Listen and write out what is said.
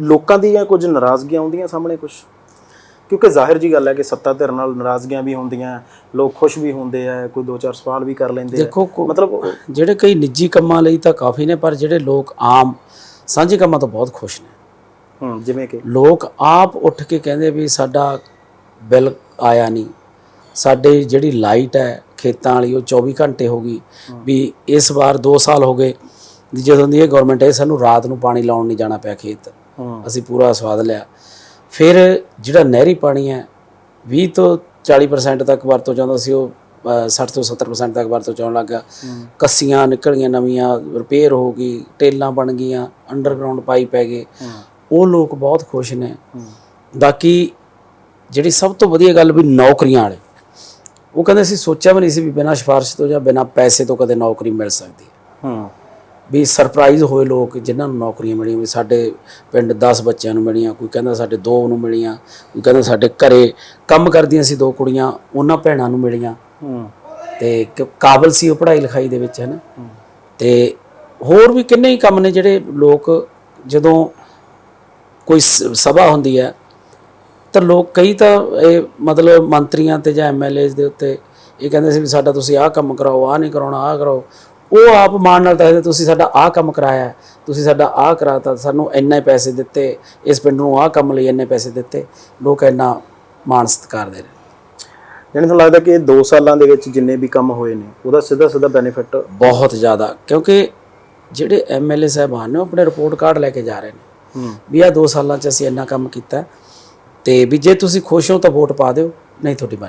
ਲੋਕਾਂ ਦੀਆਂ ਕੁਝ ਨਾਰਾਜ਼ਗੀਆਂ ਆਉਂਦੀਆਂ ਸਾਹਮਣੇ ਕੁਝ ਕਿਉਂਕਿ ਜ਼ਾਹਿਰ ਜੀ ਗੱਲ ਹੈ ਕਿ ਸੱਤਾ ਧਿਰ ਨਾਲ ਨਾਰਾਜ਼ਗੀਆਂ ਵੀ ਹੁੰਦੀਆਂ ਲੋਕ ਖੁਸ਼ ਵੀ ਹੁੰਦੇ ਆ ਕੋਈ ਦੋ ਚਾਰ ਸਵਾਲ ਵੀ ਕਰ ਲੈਂਦੇ ਆ। ਮਤਲਬ ਜਿਹੜੇ ਕਈ ਨਿੱਜੀ ਕੰਮਾਂ ਲਈ ਤਾਂ ਕਾਫੀ ਨੇ ਪਰ ਜਿਹੜੇ ਲੋਕ ਆਮ ਸਾਂਝੇ ਕੰਮਾਂ ਤੋਂ ਬਹੁਤ ਖੁਸ਼ ਨੇ। ਹੂੰ ਜਿਵੇਂ ਕਿ? ਲੋਕ ਆਪ ਉੱਠ ਕੇ ਕਹਿੰਦੇ ਵੀ ਸਾਡਾ ਬਿੱਲ ਆਇਆ ਨਹੀਂ। ਸਾਡੇ ਜਿਹੜੀ ਲਾਈਟ ਹੈ ਖੇਤਾਂ ਵਾਲੀ ਉਹ 24 ਘੰਟੇ ਹੋ ਗਈ। ਵੀ ਇਸ ਵਾਰ 2 ਸਾਲ ਹੋ ਗਏ ਜਦੋਂ ਦੀ ਇਹ ਗਵਰਨਮੈਂਟ ਹੈ ਸਾਨੂੰ ਰਾਤ ਨੂੰ ਪਾਣੀ ਲਾਉਣ ਨਹੀਂ ਜਾਣਾ ਪਿਆ ਖੇਤ। ਅਸੀਂ ਪੂਰਾ ਸਵਾਦ ਲਿਆ। ਫਿਰ ਜਿਹੜਾ ਨਹਿਰੀ ਪਾਣੀ ਹੈ 20 ਤੋਂ 40% ਤੱਕ ਵਰਤੋਂ ਚਾਹੁੰਦਾ ਸੀ ਉਹ ਅ, 60 ਤੋਂ 70% ਤੱਕ ਵਰਤੋਂ ਚਾਉਣ ਲੱਗਾ ਕੱਸੀਆਂ ਨਿਕਲ ਗਈਆਂ ਨਵੀਆਂ ਰਿਪੇਅਰ ਹੋ ਗਈ ਟੇਲਾਂ ਬਣ ਗਈਆਂ ਅੰਡਰਗਰਾਉਂਡ ਪਾਈਪ ਗਏ ਉਹ ਲੋਕ ਬਹੁਤ ਖੁਸ਼ ਨੇ। ਬਾਕੀ ਜਿਹੜੀ ਸਭ ਤੋਂ ਵਧੀਆ ਗੱਲ ਵੀ ਨੌਕਰੀਆਂ ਵਾਲੇ। ਉਹ ਕਹਿੰਦੇ ਸੀ ਸੋਚਿਆ ਵੀ ਨਹੀਂ ਸੀ ਵੀ ਬਿਨਾਂ ਸਿਫਾਰਿਸ਼ ਤੋਂ ਜਾਂ ਬਿਨਾਂ ਪੈਸੇ ਤੋਂ ਕਦੇ ਨੌਕਰੀ ਮਿਲ ਸਕਦੀ। ਹੈ ਹੂੰ। ਵੀ ਸਰਪ੍ਰਾਈਜ਼ ਹੋਏ ਲੋਕ ਜਿਨ੍ਹਾਂ ਨੂੰ ਨੌਕਰੀਆਂ ਮਿਲੀਆਂ ਵੀ ਸਾਡੇ ਪਿੰਡ 10 ਬੱਚਿਆਂ ਨੂੰ ਮਿਲੀਆਂ ਕੋਈ ਕਹਿੰਦਾ ਸਾਡੇ ਦੋ ਨੂੰ ਮਿਲੀਆਂ ਕੋਈ ਕਹਿੰਦਾ ਸਾਡੇ ਘਰੇ ਕੰਮ ਕਰਦੀਆਂ ਸੀ ਦੋ ਕੁੜੀਆਂ ਉਹਨਾਂ ਭੈਣਾਂ ਨੂੰ ਮਿਲੀਆਂ। ਤੇ ਕਾਬਲ ਸੀ ਉਹ ਪੜ੍ਹਾਈ ਲਿਖਾਈ ਦੇ ਵਿੱਚ ਹੈ। ਨਾ ਤੇ ਹੋਰ ਵੀ ਕਿੰਨੇ ਹੀ ਕੰਮ ਨੇ ਜਿਹੜੇ ਲੋਕ ਜਦੋਂ ਕੋਈ ਸਭਾ ਹੁੰਦੀ ਹੈ ਤਾਂ ਲੋਕ ਕਈ ਤਾਂ ਇਹ ਮਤਲਬ ਮੰਤਰੀਆਂ ਤੇ ਜਾਂ ਐਮਐਲਏਜ਼ ਦੇ ਉੱਤੇ ਇਹ ਕਹਿੰਦੇ ਸੀ ਵੀ ਸਾਡਾ ਤੁਸੀਂ ਆਹ ਕੰਮ ਕਰਾਓ ਆਹ ਨਹੀਂ ਕਰਾਉਣਾ ਆਹ ਕਰਾਓ। ਉਹ ਆਪ ਮਾਣ ਨਾਲ ਦੱਸਦੇ ਤੁਸੀਂ ਸਾਡਾ ਆਹ ਕੰਮ ਕਰਾਇਆ ਤੁਸੀਂ ਸਾਡਾ ਆਹ ਕਰਾਤਾ ਸਾਨੂੰ ਇੰਨੇ ਪੈਸੇ ਦਿੱਤੇ ਇਸ ਪਿੰਡ ਨੂੰ ਆਹ ਕੰਮ ਲਈ ਇੰਨੇ ਪੈਸੇ ਦਿੱਤੇ ਲੋਕ ਇੰਨਾ ਮਾਣ ਸਤਿਕਾਰ ਦੇ ਰਹੇ ਯਾਨੀ ਤੁਹਾਨੂੰ ਲੱਗਦਾ ਕਿ ਇਹ 2 ਸਾਲਾਂ ਦੇ ਵਿੱਚ ਜਿੰਨੇ ਵੀ ਕੰਮ ਹੋਏ ਨੇ ਉਹਦਾ ਸਿੱਧਾ ਸਿੱਧਾ ਬੈਨੀਫਿਟ ਬਹੁਤ ਜ਼ਿਆਦਾ ਕਿਉਂਕਿ ਜਿਹੜੇ ਐਮਐਲਏ ਸਾਹਿਬਾਨ ਨੇ ਉਹ ਆਪਣੇ ਰਿਪੋਰਟ ਕਾਰਡ ਲੈ ਕੇ ਜਾ ਰਹੇ ਨੇ। ਵੀ ਆਹ 2 ਸਾਲਾਂ 'ਚ ਅਸੀਂ ਇੰਨਾ ਕੰਮ ਕੀਤਾ ਤੇ ਵੀ ਜੇ ਤੁਸੀਂ ਖੁਸ਼ ਹੋ ਤਾਂ ਵੋਟ ਪਾ ਦਿਓ ਨਹੀਂ ਤੁਹਾਡੀ ਮਰਜ਼ੀ।